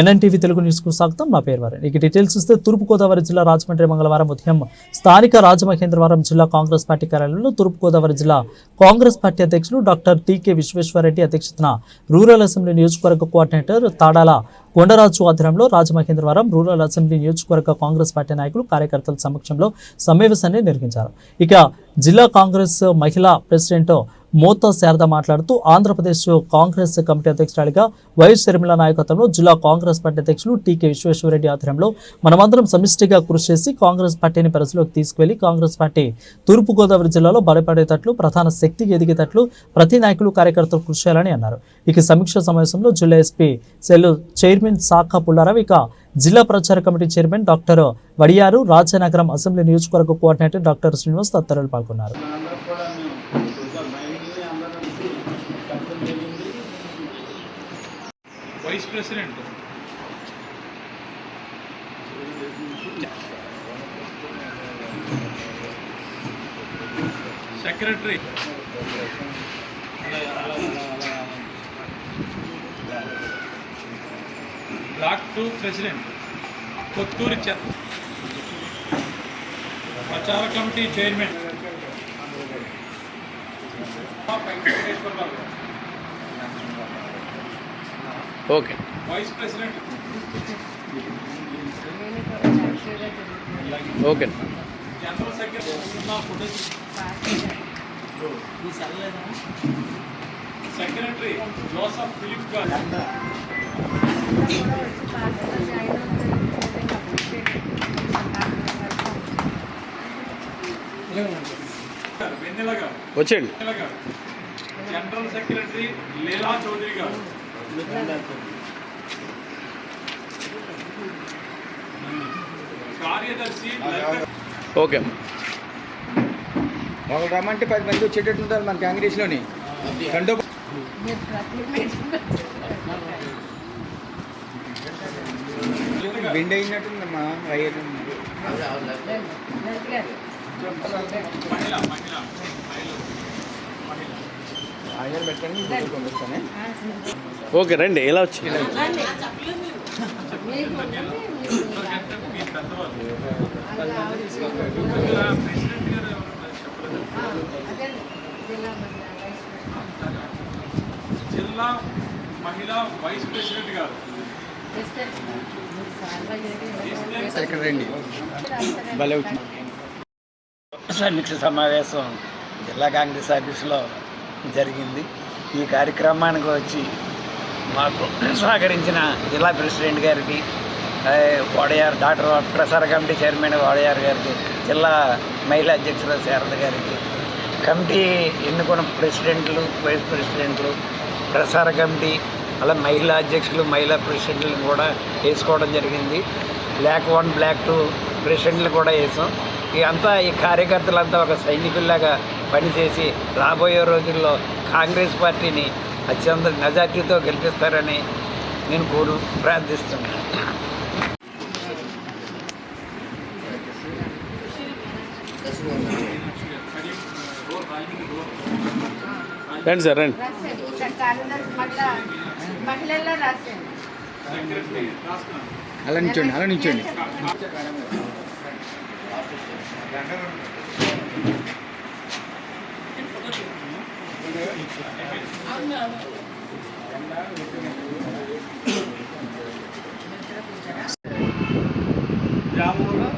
NNTV Telugu న్యూస్కు స్వాగతం. నా పేరు వారు ఇక డీటెయిల్స్ ఇస్తే తూర్పుగోదావరి జిల్లా రాజమండ్రి మంగళవారం ఉదయం స్థానిక రాజమహేంద్రవరం జిల్లా కాంగ్రెస్ పార్టీ కార్యాలయంలో తూర్పుగోదావరి జిల్లా కాంగ్రెస్ పార్టీ అధ్యక్షులు డాక్టర్ టీకే విశ్వేశ్వరరెడ్డి అధ్యక్షతన రూరల్ అసెంబ్లీ నియోజకవర్గ కోఆర్డినేటర్ తాడాల కొండరాజు ఆధ్వర్యంలో రాజమహేంద్రవరం రూరల్ అసెంబ్లీ నియోజకవర్గ కాంగ్రెస్ పార్టీ నాయకులు కార్యకర్తల సమక్షంలో సమావేశాన్ని నిర్వహించారు. ఇక జిల్లా కాంగ్రెస్ మహిళా ప్రెసిడెంట్ మోతా శారద మాట్లాడుతూ ఆంధ్రప్రదేశ్ కాంగ్రెస్ కమిటీ అధ్యక్షురాలిగా వైఎస్ షర్మిల నాయకత్వంలో జిల్లా కాంగ్రెస్ పార్టీ అధ్యక్షులు టీకే విశ్వేశ్వరరెడ్డి ఆధ్వర్యంలో మనమందరం సమిష్టిగా కృషి చేసి కాంగ్రెస్ పార్టీని పరిధిలోకి తీసుకువెళ్ళి కాంగ్రెస్ పార్టీ తూర్పుగోదావరి జిల్లాలో బలపడేటట్లు ప్రధాన శక్తికి ఎదిగేటట్లు ప్రతి నాయకులు కార్యకర్తలు కృషి చేయాలని అన్నారు. ఇక సమీక్ష సమావేశంలో జిల్లా ఎస్పీ సెల్ చైర్మన్ శాఖ పుల్లారావు ఇక జిల్లా ప్రచార committee chairman doctor Vadiyaru Rajanagaram assembly నియోజకవర్గ కోఆర్డినేటర్ డాక్టర్ శ్రీనివాస్ తదితరులు పాల్గొన్నారు మనందరం కూడా మేము ఇంకా మైండ్ని అందరం కలిసి కట్టడం జరిగింది vice president secretary block two president Kothuru చెత్త ప్రచార committee chairman Venkateswararao okay. Vice president okay. General secretary secretary Joseph Philip గారు. వచ్చేయండి. జనరల్ సెక్రటరీ లీలా చౌదరి గారు. ఓకే. ఒకరు రమ్మంటే పది మంది వచ్చేటట్టు ఉంటారు మన కాంగ్రెస్లోని రెండో బెండ్ అయినట్టుందమ్మా వైర్ ఓకే రండి ఎలా వచ్చి? జిల్లా మహిళా వైస్ ప్రెసిడెంట్ గారు. ఇక్కడ రండి. భలే వచ్చింది. సమీక్ష సమావేశం జిల్లా కాంగ్రెస్ ఆఫీసులో జరిగింది. ఈ కార్యక్రమానికి వచ్చి మాకు సహకరించిన జిల్లా ప్రెసిడెంట్ గారికి వాడయారు డాక్టర్ ప్రసార కమిటీ చైర్మన్ వాడయారు గారికి జిల్లా మహిళా అధ్యక్షులు శారద గారికి కమిటీ ఎన్నుకున్న ప్రెసిడెంట్లు వైస్ ప్రెసిడెంట్లు ప్రసార కమిటీ అలా మహిళా అధ్యక్షులు మహిళా ప్రెసిడెంట్లను కూడా వేసుకోవడం జరిగింది. బ్లాక్ వన్ బ్లాక్ టూ ప్రెసిడెంట్లు కూడా వేసాం. ఇక అంతా ఈ కార్యకర్తలంతా ఒక సైనికుల్లాగా పనిచేసి రాబోయే రోజుల్లో కాంగ్రెస్ పార్టీని అత్యంత మెజార్టీతో గెలిపిస్తారని నేను కోరు ప్రార్థిస్తున్నాను. రండి సార్ రండి. అలా నిల్చోండి అలా నిల్చోండి. గ్రామంలో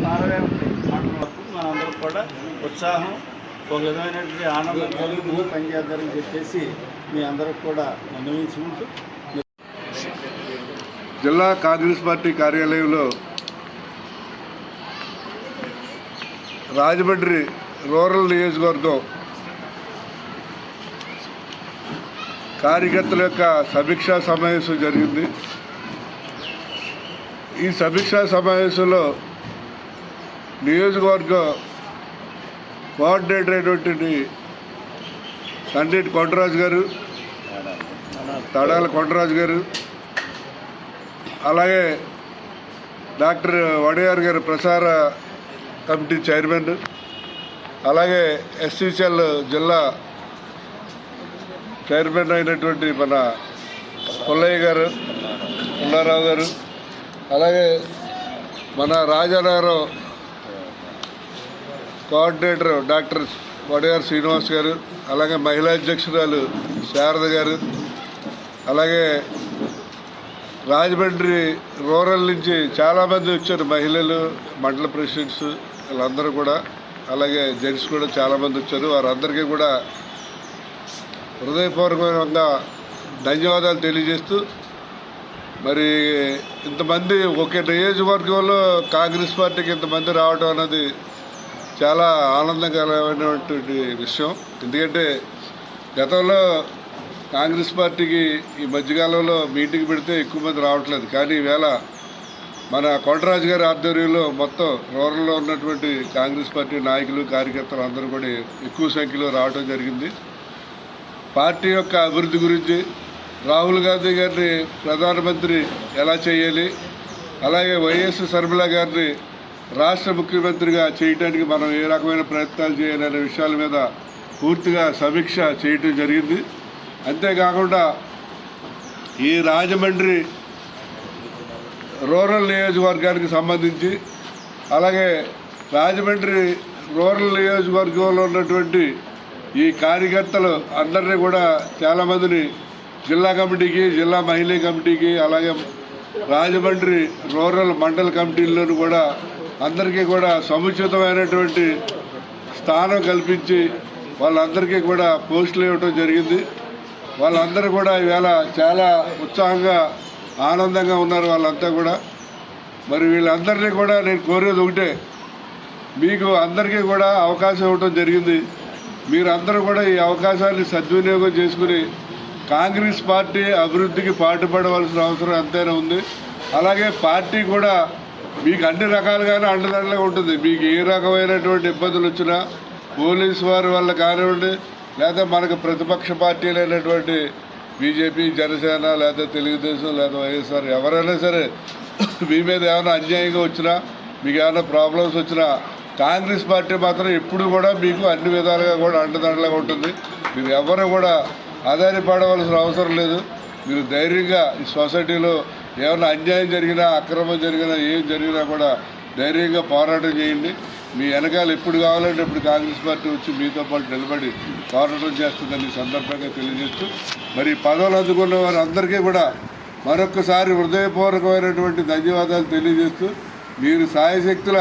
పారవే ఉంటాయి మండలకు మనందరం కూడా ఉత్సాహం ఒక విధమైనటువంటి ఆనందం కలుగుతూ పనిచేద్దారని చెప్పేసి మీ అందరికి కూడా విన్నవించుకుంటూ జిల్లా కాంగ్రెస్ పార్టీ కార్యాలయంలో రాజమండ్రి రూరల్ నియోజకవర్గం కార్యకర్తల యొక్క సమీక్షా సమావేశం జరిగింది. ఈ సమీక్షా సమావేశంలో నియోజకవర్గం కోఆర్డినేటర్ అయినటువంటి కండేటి కొండరాజు గారు తడాల కొండరాజు గారు అలాగే డాక్టర్ వడయార్ గారు ప్రసార కమిటీ చైర్మన్ అలాగే ఎస్సీసీఎల్ జిల్లా చైర్మన్ అయినటువంటి మన పుల్లయ్య గారు పుల్లారావు గారు అలాగే మన రాజారావు కోఆర్డినేటర్ డాక్టర్ వడయార్ శ్రీనివాస్ గారు అలాగే మహిళా అధ్యక్షురాలు శారద గారు అలాగే రాజమండ్రి రూరల్ నుంచి చాలామంది వచ్చారు మహిళలు మండల ప్రెసిడెంట్స్ వీళ్ళందరూ కూడా అలాగే జెంట్స్ కూడా చాలామంది వచ్చారు వారందరికీ కూడా హృదయపూర్వకంగా ధన్యవాదాలు తెలియజేస్తూ మరి ఇంతమంది ఒకే నియోజకవర్గంలో కాంగ్రెస్ పార్టీకి ఇంతమంది రావడం అన్నది చాలా ఆనందకరమైనటువంటి విషయం. ఎందుకంటే గతంలో కాంగ్రెస్ పార్టీకి ఈ మధ్యకాలంలో మీటింగ్ పెడితే ఎక్కువ మంది రావట్లేదు. కానీ ఈవేళ మన కొండరాజు గారి ఆధ్వర్యంలో మొత్తం రూరల్లో ఉన్నటువంటి కాంగ్రెస్ పార్టీ నాయకులు కార్యకర్తలు అందరూ కూడా ఎక్కువ సంఖ్యలో రావడం జరిగింది. పార్టీ యొక్క అభివృద్ధి గురించి రాహుల్ గాంధీ గారిని ప్రధానమంత్రి ఎలా చేయాలి? అలాగే వైఎస్ శర్మిల గారిని రాష్ట్ర ముఖ్యమంత్రిగా చేయడానికి మనం ఏ రకమైన ప్రయత్నాలు చేయాలనే విషయాల మీద పూర్తిగా సమీక్ష చేయటం జరిగింది. అంతేకాకుండా ఈ రాజమండ్రి రూరల్ నియోజకవర్గానికి సంబంధించి అలాగే రాజమండ్రి రూరల్ నియోజకవర్గంలో ఉన్నటువంటి ఈ కార్యకర్తలు అందరినీ కూడా చాలామందిని జిల్లా కమిటీకి జిల్లా మహిళా కమిటీకి అలాగే రాజమండ్రి రూరల్ మండల కమిటీల్లోనూ కూడా అందరికీ కూడా సముచితమైనటువంటి స్థానం కల్పించి వాళ్ళందరికీ కూడా పోస్టులు ఇవ్వటం జరిగింది. వాళ్ళందరూ కూడా ఈవేళ చాలా ఉత్సాహంగా ఆనందంగా ఉన్నారు వాళ్ళంతా కూడా. మరి వీళ్ళందరినీ కూడా నేను కోరేది ఒకటే మీకు అందరికీ కూడా అవకాశం ఇవ్వటం జరిగింది. మీరందరూ కూడా ఈ అవకాశాన్ని సద్వినియోగం చేసుకుని కాంగ్రెస్ పార్టీ అభివృద్ధికి పాటుపడవలసిన అవసరం ఎంతైనా ఉంది. అలాగే పార్టీ కూడా మీకు అన్ని రకాలుగానే అండదండలుగా ఉంటుంది. మీకు ఏ రకమైనటువంటి ఇబ్బందులు వచ్చినా పోలీసు వారి వల్ల కానివ్వండి లేదా మనకు ప్రతిపక్ష పార్టీలైనటువంటి బీజేపీ జనసేన లేదా తెలుగుదేశం లేదా వైఎస్ఆర్ ఎవరైనా సరే మీ మీద ఏమైనా అన్యాయంగా వచ్చినా మీకు ఏమైనా ప్రాబ్లమ్స్ వచ్చినా కాంగ్రెస్ పార్టీ మాత్రం ఎప్పుడు కూడా మీకు అన్ని విధాలుగా కూడా అండదండలుగా ఉంటుంది. మీరు ఎవరు కూడా ఆధారపడవలసిన అవసరం లేదు. మీరు ధైర్యంగా ఈ సొసైటీలో ఏమైనా అన్యాయం జరిగినా అక్రమం జరిగినా ఏం జరిగినా కూడా ధైర్యంగా పోరాటం చేయండి. మీ వెనకాల ఎప్పుడు కావాలంటే ఇప్పుడు కాంగ్రెస్ పార్టీ వచ్చి మీతో పాటు నిలబడి పోరాటం చేస్తుందని సందర్భంగా తెలియజేస్తూ మరి పదవులు అందుకున్న వారందరికీ కూడా మరొకసారి హృదయపూర్వకమైనటువంటి ధన్యవాదాలు తెలియజేస్తూ మీరు సాయశక్తుల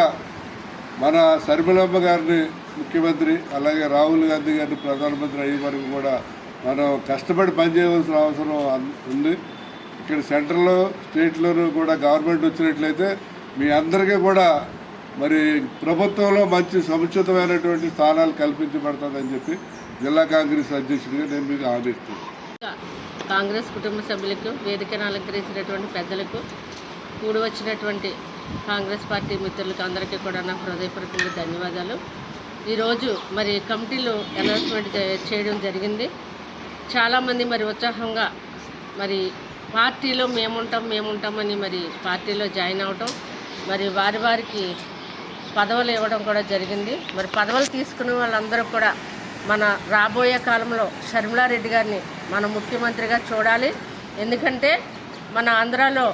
మన శర్మిలమ్మ గారిని ముఖ్యమంత్రి అలాగే రాహుల్ గాంధీ గారిని ప్రధానమంత్రి అయ్యే వరకు కూడా మనం కష్టపడి పనిచేయవలసిన అవసరం ఉంది. ఇక్కడ సెంట్రల్లో స్టేట్లోనూ కూడా గవర్నమెంట్ వచ్చినట్లయితే మీ అందరికీ కూడా మరి ప్రభుత్వంలో మంచి సముచితమైనటువంటి స్థానాలు కల్పించబడుతుందని చెప్పి జిల్లా కాంగ్రెస్ అధ్యక్షుడిగా నేను మీకు హామీ కాంగ్రెస్ కుటుంబ సభ్యులకు వేదికను అలంకరించినటువంటి పెద్దలకు కూడి వచ్చినటువంటి కాంగ్రెస్ పార్టీ మిత్రులకు అందరికీ కూడా నా హృదయపూర్వకంగా ధన్యవాదాలు. ఈరోజు మరి కమిటీలో అనౌన్స్మెంట్ చేయడం జరిగింది. చాలామంది మరి ఉత్సాహంగా మరి పార్టీలో మేముంటాం మేముంటామని మరి పార్టీలో జాయిన్ అవటం మరి వారి వారికి పదవులు ఇవ్వడం కూడా జరిగింది. మరి పదవులు తీసుకున్న వాళ్ళందరూ కూడా మన రాబోయే కాలంలో షర్మిలారెడ్డి గారిని మన ముఖ్యమంత్రిగా చూడాలి. ఎందుకంటే మన ఆంధ్రాలో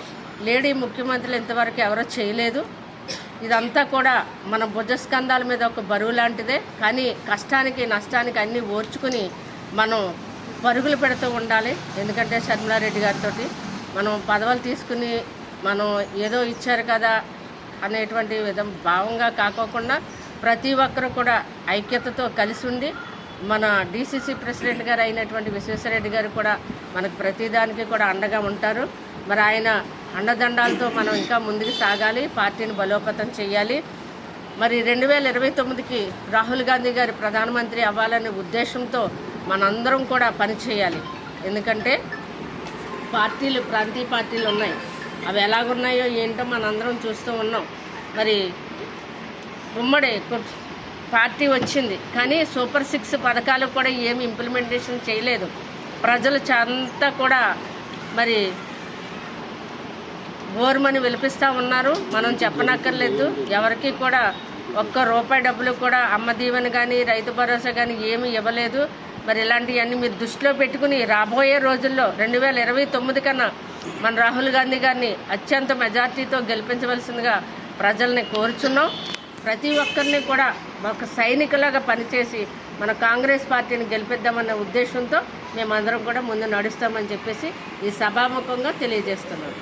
లేడీ ముఖ్యమంత్రులు ఇంతవరకు ఎవరో చేయలేదు. ఇదంతా కూడా మన భుజస్కంధాల మీద ఒక బరువు లాంటిదే. కానీ కష్టానికి నష్టానికి అన్నీ ఓర్చుకుని మనం పరుగులు పెడుతూ ఉండాలి. ఎందుకంటే షర్మిలారెడ్డి గారితో మనం పదవులు తీసుకుని మనం ఏదో ఇచ్చారు కదా అనేటువంటి విధం భావంగా కాకోకుండా ప్రతి ఒక్కరు కూడా ఐక్యతతో కలిసి ఉండి మన డీసీసీ ప్రెసిడెంట్ గారు అయినటువంటి విశ్వేశ్వరరెడ్డి గారు కూడా మనకు ప్రతిదానికి కూడా అండగా ఉంటారు. మరి ఆయన అండదండాలతో మనం ఇంకా ముందుకు సాగాలి పార్టీని బలోపేతం చేయాలి. మరి రెండు వేల ఇరవై తొమ్మిదికి రాహుల్ గాంధీ గారు ప్రధానమంత్రి అవ్వాలనే ఉద్దేశంతో మనందరం కూడా పనిచేయాలి ఎందుకంటే పార్టీలు ప్రాంతీయ పార్టీలు ఉన్నాయి. అవి ఎలాగున్నాయో ఏంటో మనందరం చూస్తూ ఉన్నాం. మరి ఉమ్మడి పార్టీ వచ్చింది. కానీ సూపర్ సిక్స్ పథకాలు కూడా ఏమి ఇంప్లిమెంటేషన్ చేయలేదు. ప్రజలు అంతా కూడా మరి ఓర్మని విలిపిస్తూ ఉన్నారు. మనం చెప్పనక్కర్లేదు. ఎవరికి కూడా ఒక్క రూపాయి డబ్బులు కూడా అమ్మ దీవెన కానీ రైతు భరోసా కానీ ఏమీ ఇవ్వలేదు. మరి ఇలాంటివన్నీ మీరు దృష్టిలో పెట్టుకుని రాబోయే రోజుల్లో రెండు వేల ఇరవై తొమ్మిది కన్నా మన రాహుల్ గాంధీ గారిని అత్యంత మెజార్టీతో గెలిపించవలసిందిగా ప్రజల్ని కోరుచున్నాం. ప్రతి ఒక్కరిని కూడా ఒక సైనికులాగా పనిచేసి మన కాంగ్రెస్ పార్టీని గెలిపిద్దామన్న ఉద్దేశంతో మేమందరం కూడా ముందు నడుస్తామని చెప్పేసి ఈ సభాముఖంగా తెలియజేస్తున్నాం.